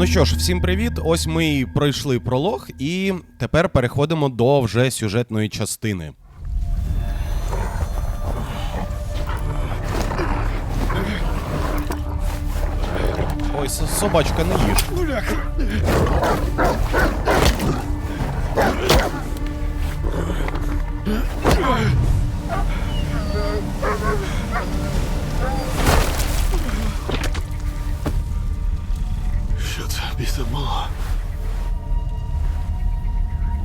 Ну що ж, всім привіт. Ось ми і пройшли пролог, і тепер переходимо до вже сюжетної частини. Ой, собачка, не їж. Біса було?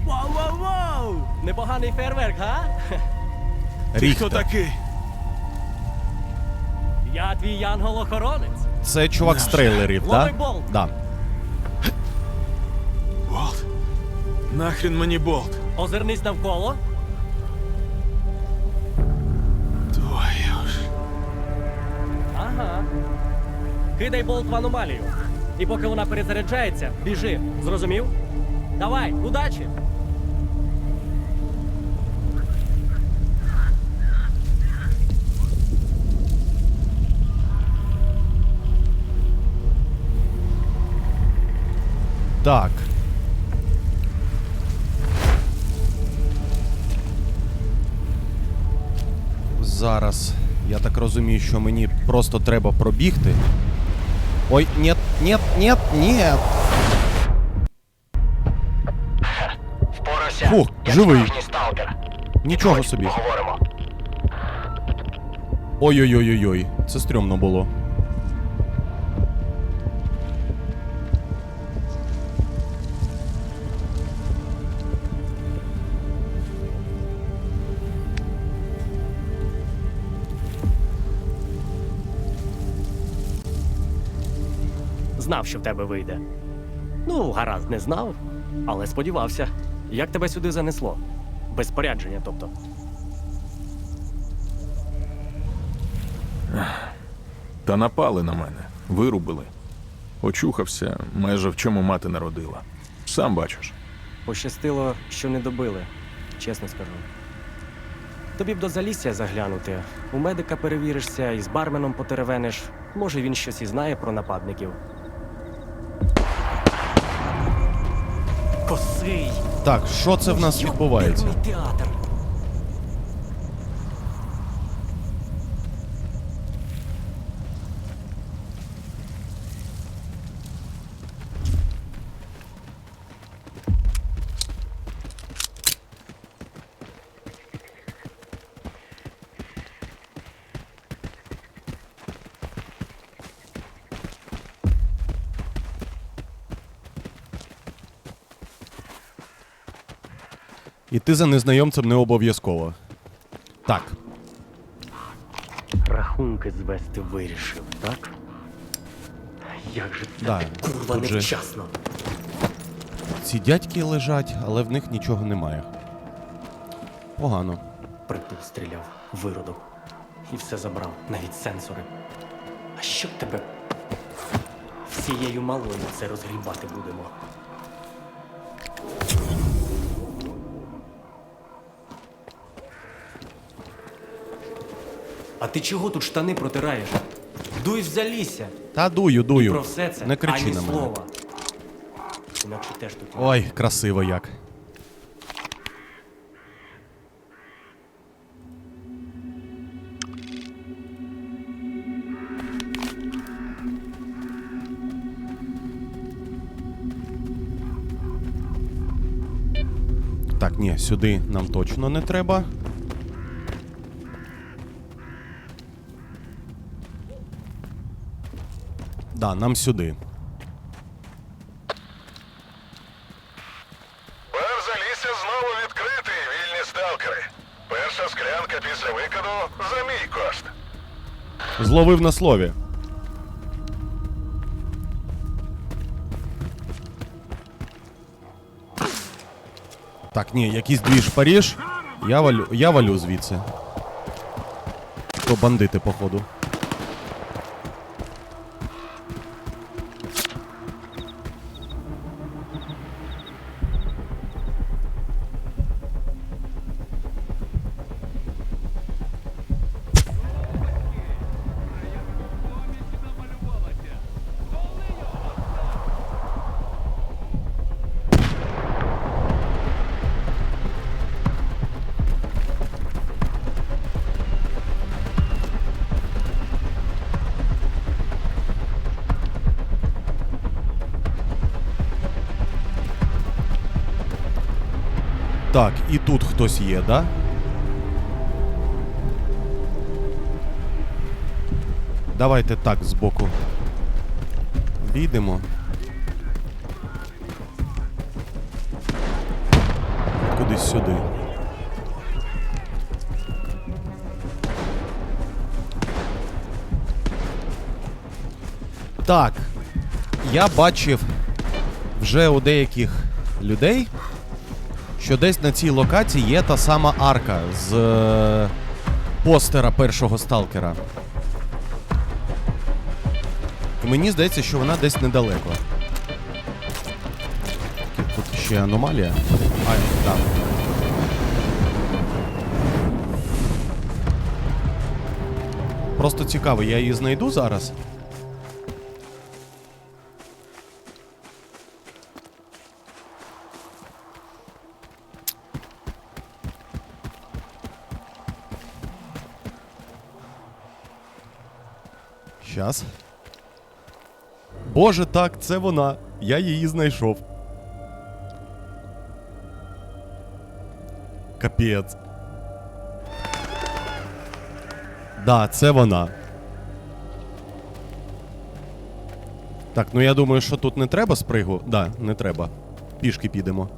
Вау, вау, вау! Непоганий фейерверк, га? Ти хто такий? Я твій янгол-охоронець. Це чувак з трейлерів, Лови так? болт. Да? Болт? Нахрен мені болт? Озирнись навколо. Твою ж. Ага. Кидай болт в аномалію. І поки вона перезаряджається, біжи. Зрозумів? Давай, удачі! Так. Зараз. Я так розумію, що мені просто треба пробігти. Ой, нет, нет, нет, нет. Впорався. Фух, як живий. справжній сталкер. Нічого Ходь, собі. Поговоримо. Ой-ой-ой-ой, це стрьомно було. Знав, що в тебе вийде. Ну, гаразд, не знав, але сподівався. Як тебе сюди занесло? Без спорядження, тобто. Та напали на мене, вирубили. Очухався, майже в чому мати народила. Сам бачиш. Пощастило, що не добили, чесно скажу. Тобі б до залісся заглянути. У медика перевіришся і з барменом потеревениш. Може, він щось і знає про нападників. Косий! Так, що це в нас відбувається? Театр. Іти за незнайомцем не обов'язково. Так, Рахунки звести вирішив, так? Як же це Да, курва тут невчасно. ці дядьки лежать, але в них нічого немає. Погано. Притул стріляв, виродок. І все забрав, навіть сенсори. А що б тебе всією малою це розгрібати будемо? А ти чого тут штани протираєш? Дуй в залісся. Та дую, І дую. про все це Не кричи ані на мене. слова. Інакше теж тут. Ой, красиво як. Так, ні, сюди нам точно не треба. Да, нам сюди. Бар залісся знову відкритий, вільні сталкери. Перша склянка після викиду за мій кошт. Зловив на слові. Так, ні, якийсь двіж Паріж. Я валю, я валю звідси. То бандити, походу. Так, і тут хтось є, да? Давайте так збоку. Війдемо. Кудись сюди. Так. Я бачив вже у деяких людей, що десь на цій локації є та сама арка з е, постера першого сталкера. Мені здається, що вона десь недалеко. Тут ще аномалія. А, так. Просто цікаво, я її знайду зараз. Щас. Боже, так, це вона. Я її знайшов. Капець. Да, це вона. Так, ну я думаю, що тут не треба спригу. Да, не треба. Пішки підемо.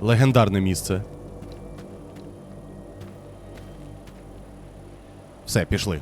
Легендарне місце. Все, пішли.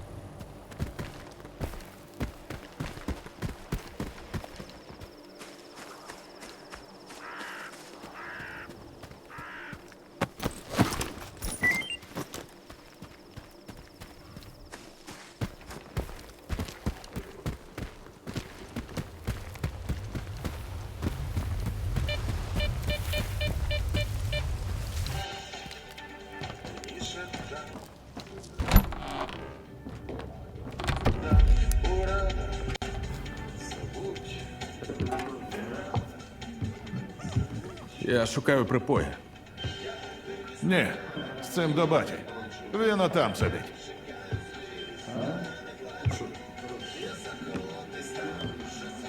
Я шукаю припої. Ні, з цим до баті. Він отам сидить.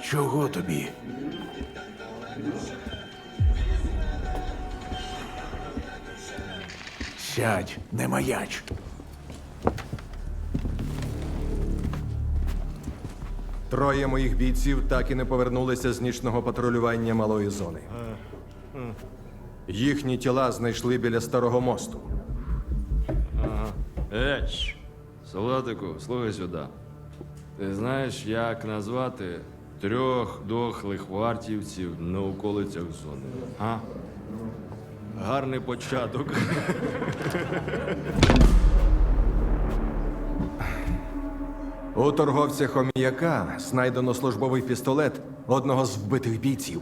Чого тобі? Сядь, не маяч. Троє моїх бійців так і не повернулися з нічного патрулювання малої зони. Їхні тіла знайшли біля старого мосту. Еч, солдатику, слухай сюди. Ти знаєш, як назвати трьох дохлих вартівців на околицях зони? А? Гарний початок. У торговця Хом'яка знайдено службовий пістолет одного з вбитих бійців.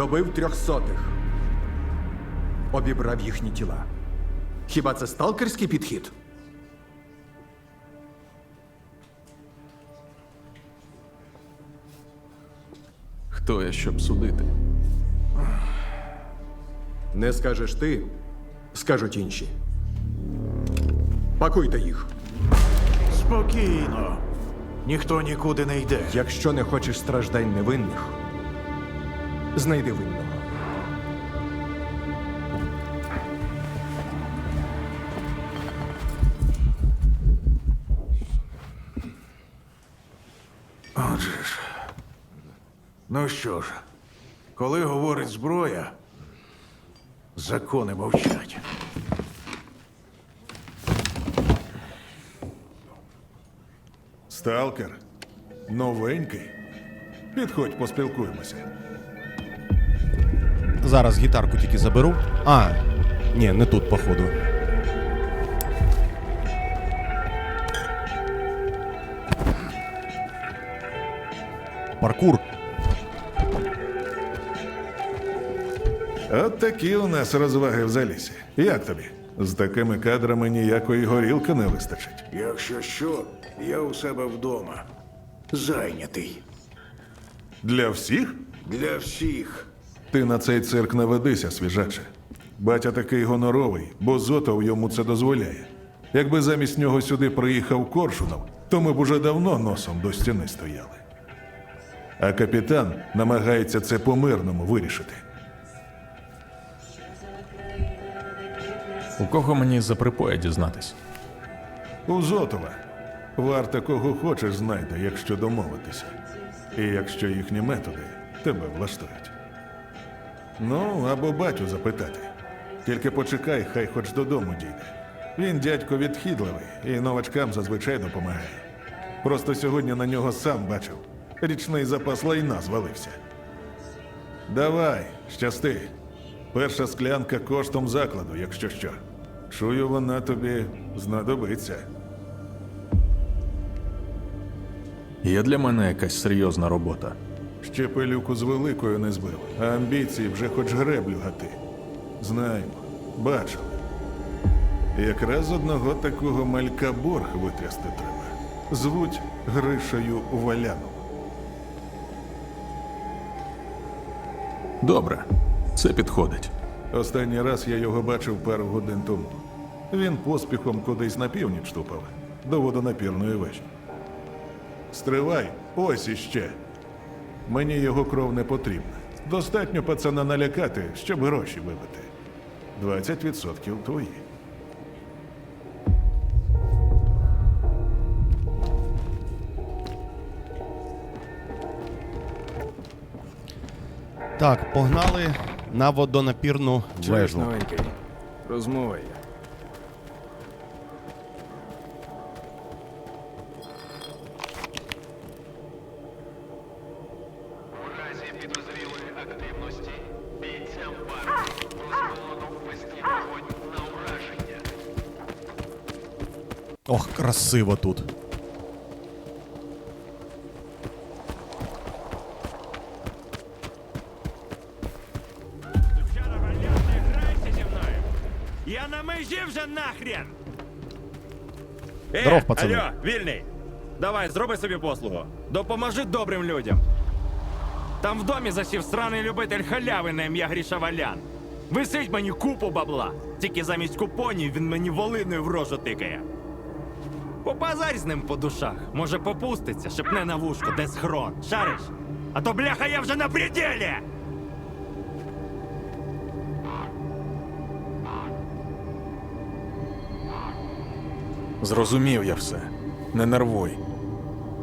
Добив трьохсотих. Обібрав їхні тіла. Хіба це сталкерський підхід? Хто я, щоб судити? Не скажеш ти, скажуть інші. Пакуйте їх. Спокійно. Ніхто нікуди не йде. Якщо не хочеш страждань невинних, знайди винного. Отже ж. Ну що ж, коли говорить зброя, закони мовчать. Сталкер. Новенький. Підходь, поспілкуємося. Зараз гітарку тільки заберу. А, ні, не тут, походу. Паркур. От такі у нас розваги в залісі. Як тобі? З такими кадрами ніякої горілки не вистачить. Якщо що, я у себе вдома. Зайнятий. Для всіх? Для всіх. Ти на цей цирк не ведися, свіжаче. Батя такий гоноровий, бо Зотов йому це дозволяє. Якби замість нього сюди приїхав Коршунов, то ми б уже давно носом до стіни стояли. А капітан намагається це по-мирному вирішити. У кого мені за припоя дізнатись? У Зотова. Варта кого хочеш знайде, якщо домовитися. І якщо їхні методи тебе влаштують. Ну, або батю запитати. Тільки почекай, хай хоч додому дійде. Він дядько відхідливий і новачкам зазвичай допомагає. Просто сьогодні на нього сам бачив. Річний запас лайна звалився. Давай, щасти. Перша склянка коштом закладу, якщо що. Чую, вона тобі знадобиться. Є для мене якась серйозна робота. Ще пилюку з великою не збив, а амбіції вже хоч греблю гати. Знаємо, бачили. Якраз одного такого малька борг витрясти треба. Звуть Гришею Валяном. Добре, це підходить. Останній раз я його бачив пару годин тому. Він поспіхом кудись на північ тупав, до водонапірної вежі. Стривай, ось іще. Мені його кров не потрібна. Достатньо пацана налякати, щоб гроші вибити. 20% твої. Так, погнали на водонапірну Чуєш, вежу. новенький? Розмова є. Красиво тут. Я на межі вже нахрен. Е, Здоров, пацани. Алло, вільний. Давай, зроби собі послугу. Допоможи добрим людям. Там в домі засів сраний любитель халяви на ім'я Гріша Валян. Висить мені купу бабла. Тільки замість купонів він мені волиною в рожу тикає. Попазарь з ним по душах. Може попуститься, шепне на вушко, де схрон. Шариш? А то бляха я вже на пределі! Зрозумів я все. Не нервуй.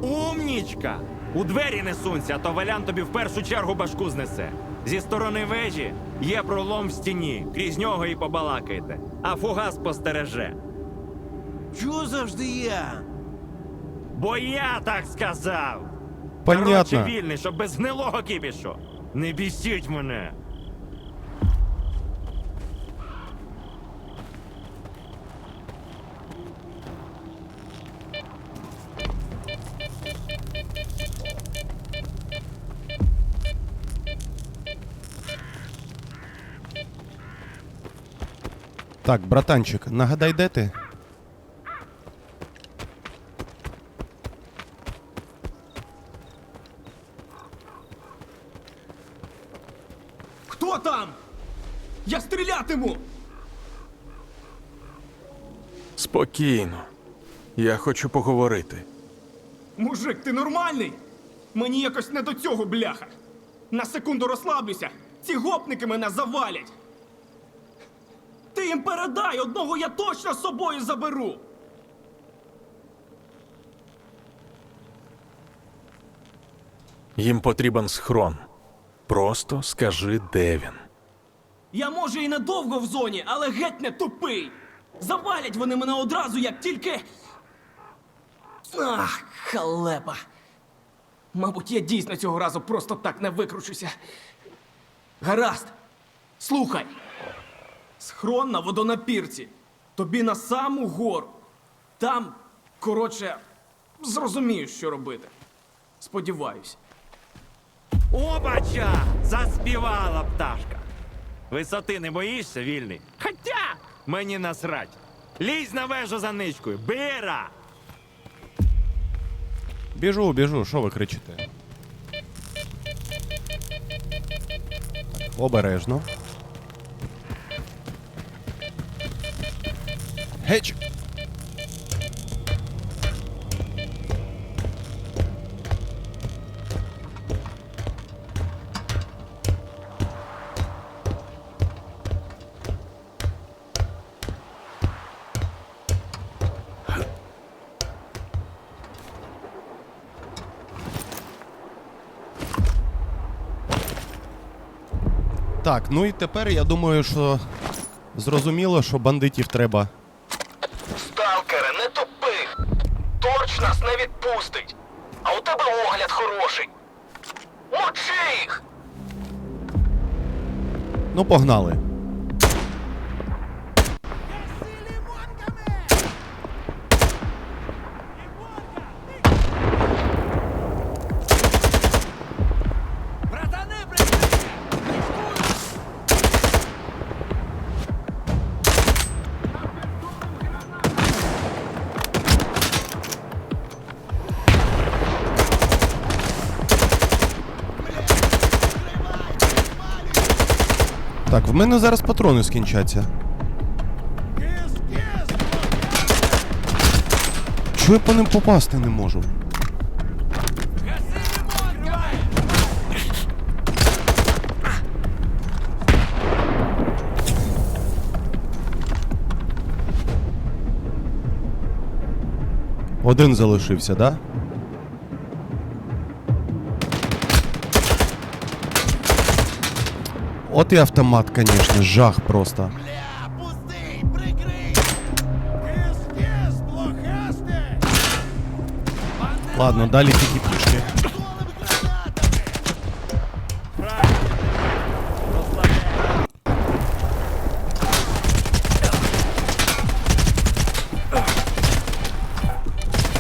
Умнічка! У двері не сунься, а то валян тобі в першу чергу башку знесе. Зі сторони вежі є пролом в стіні, крізь нього і побалакайте, а фугас постереже. Чого завжди я? Бо я так сказав. Понятно. Коротше, вільний, щоб без гнилого кіпішу. Не бісіть мене. Так, братанчик, нагадай, де ти? Хто там? Я стрілятиму! Спокійно. Я хочу поговорити. Мужик, ти нормальний? Мені якось не до цього, бляха. На секунду розслаблюся. Ці гопники мене завалять. Ти їм передай, одного я точно з собою заберу. Їм потрібен схрон. Просто скажи, де він. Я може і недовго в зоні, але геть не тупий. Завалять вони мене одразу, як тільки. Ах, халепа. Мабуть, я дійсно цього разу просто так не викручуся. Гаразд. Слухай. Схрон на водонапірці. Тобі на саму гору. Там, коротше, зрозумієш, що робити. Сподіваюсь. Опача! Заспівала пташка. Висоти не боїшся, вільний? Хотя мені насрать. Лізь на вежу за ничкою. Бира! Біжу, біжу, що ви кричите? Обережно. Геч! Так, ну і тепер я думаю, що зрозуміло, що бандитів треба. Сталкере, не тупи! Торч нас не відпустить! А у тебе огляд хороший! Мочи їх! Ну, погнали. Так, в мене зараз патрони скінчаться. Чого я по ним попасти не можу? Один залишився, да? От і автомат, конечно, жах просто. Ладно, далі тільки пішки.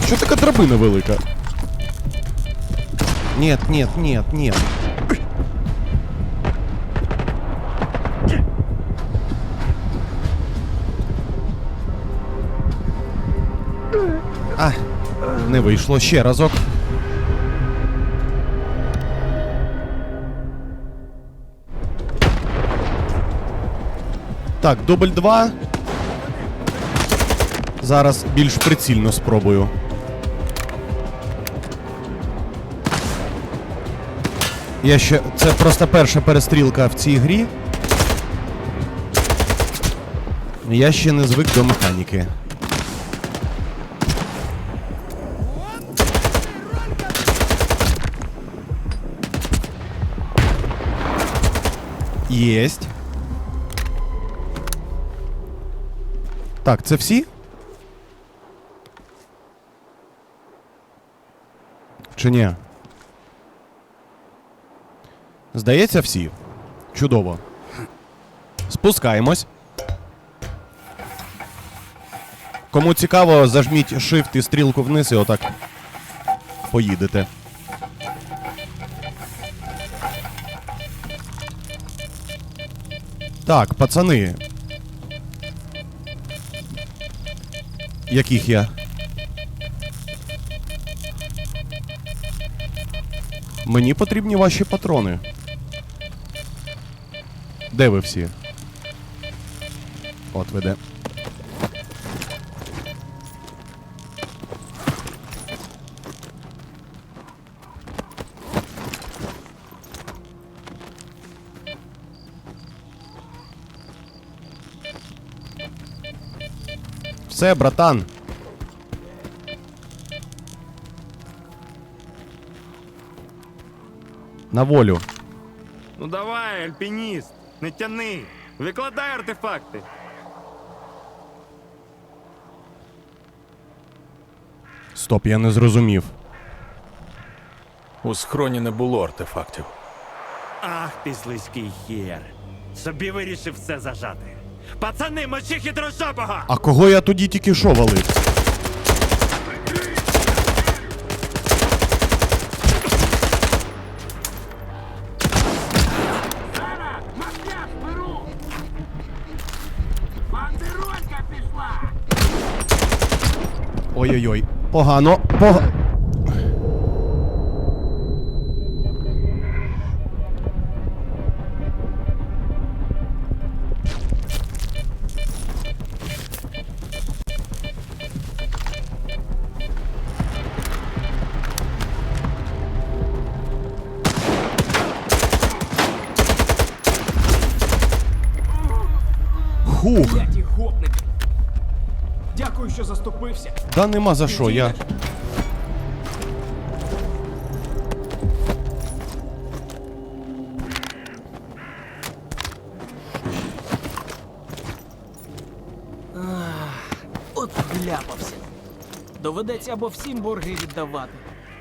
Що така драбина велика? Нет, нет, нет, нет. Не вийшло ще разок. Так, дубль 2. Зараз більш прицільно спробую. Я ще. Це просто перша перестрілка в цій грі. Я ще не звик до механіки. Єсть. Так, це всі? Чи ні? Здається, всі. Чудово. Спускаємось. Кому цікаво, зажміть Shift і стрілку вниз і отак поїдете. Так, пацани. Яких я? Мені потрібні ваші патрони. Де ви всі? От ви Все, братан. На волю. Ну давай, альпініст, не тяни. Викладай артефакти. Стоп, я не зрозумів. У схроні не було артефактів. Ах ти слизький хер. Собі вирішив все зажати. Пацани, мочі хитрожопого! А кого я тоді тільки що валив? Ой-ой-ой, погано, погано. Дякую, що заступився. да нема за що, я. От вляпався. Доведеться або всім борги віддавати,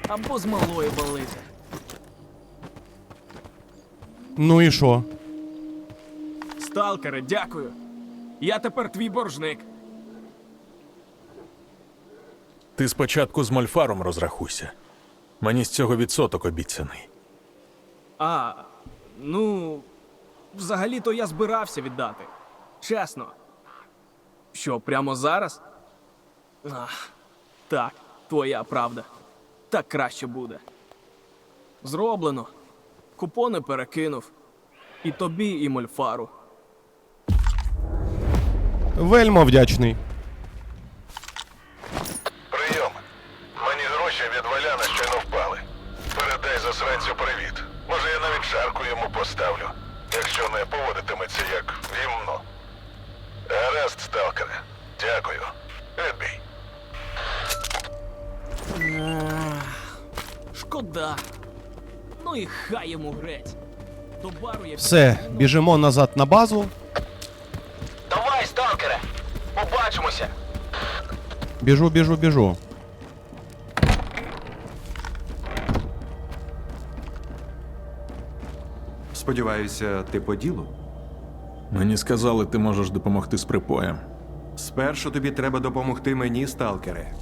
або з малої валити. Ну і що? Сталкере, дякую. Я тепер твій боржник. Ти спочатку з Мольфаром розрахуйся. Мені з цього відсоток обіцяний. А, ну, взагалі-то я збирався віддати. Чесно. Що, прямо зараз? Ах, так, твоя правда. Так краще буде. Зроблено. Купони перекинув. І тобі, і мольфару. Вельмо вдячний. поставлю, якщо не поводитиметься як гімно. Гаразд, сталкере. Дякую. Відбій. Шкода. Ну і хай йому греть. До бару я Все, біжимо назад на базу. Давай, сталкере! Побачимося! Біжу, біжу, біжу. Сподіваюся, ти по ділу? Мені сказали, ти можеш допомогти з припоєм. Спершу тобі треба допомогти мені, сталкере.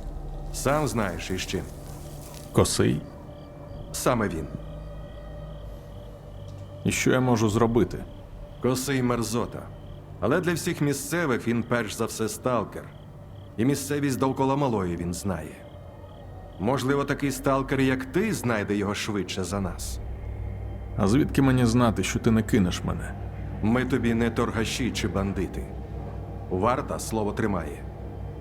Сам знаєш із чим. Косий. Саме він. І що я можу зробити? Косий мерзота. Але для всіх місцевих він перш за все сталкер. І місцевість довкола малої він знає. Можливо, такий сталкер, як ти, знайде його швидше за нас. А звідки мені знати, що ти не кинеш мене? Ми тобі не торгаші чи бандити. Варта слово тримає.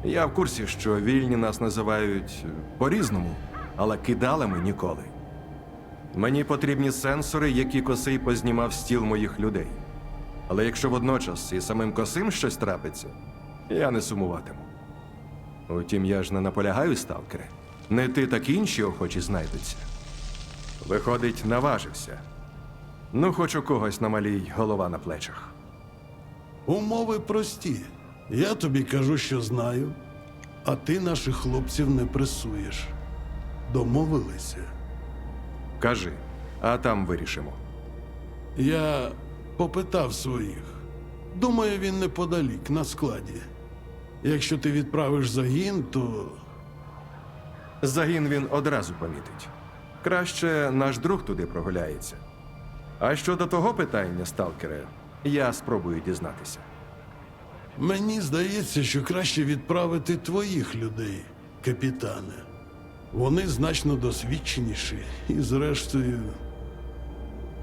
Я в курсі, що вільні нас називають по-різному, але кидалами ніколи. Мені потрібні сенсори, які косий познімав стіл моїх людей. Але якщо водночас і самим косим щось трапиться, я не сумуватиму. Утім, я ж не наполягаю, сталкере. Не ти, так інші охочі знайдуться. Виходить, наважився. Ну, хоч у когось на малій голова на плечах. Умови прості. Я тобі кажу, що знаю, а ти наших хлопців не пресуєш. Домовилися. Кажи, а там вирішимо. Я попитав своїх. Думаю, він неподалік, на складі. Якщо ти відправиш загін, то Загін він одразу помітить. Краще наш друг туди прогуляється. А щодо того питання, сталкере, я спробую дізнатися. мені здається, що краще відправити твоїх людей, капітане. Вони значно досвідченіші і, зрештою,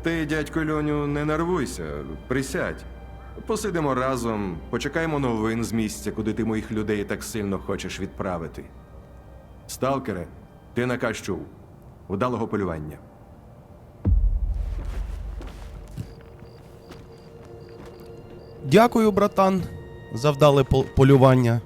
Ти, дядько Льоню, не нервуйся, присядь. Посидимо разом, почекаємо новин з місця, куди ти моїх людей так сильно хочеш відправити. Сталкере, ти наказ чув. Удалого полювання. Дякую, братан, за пол- полювання.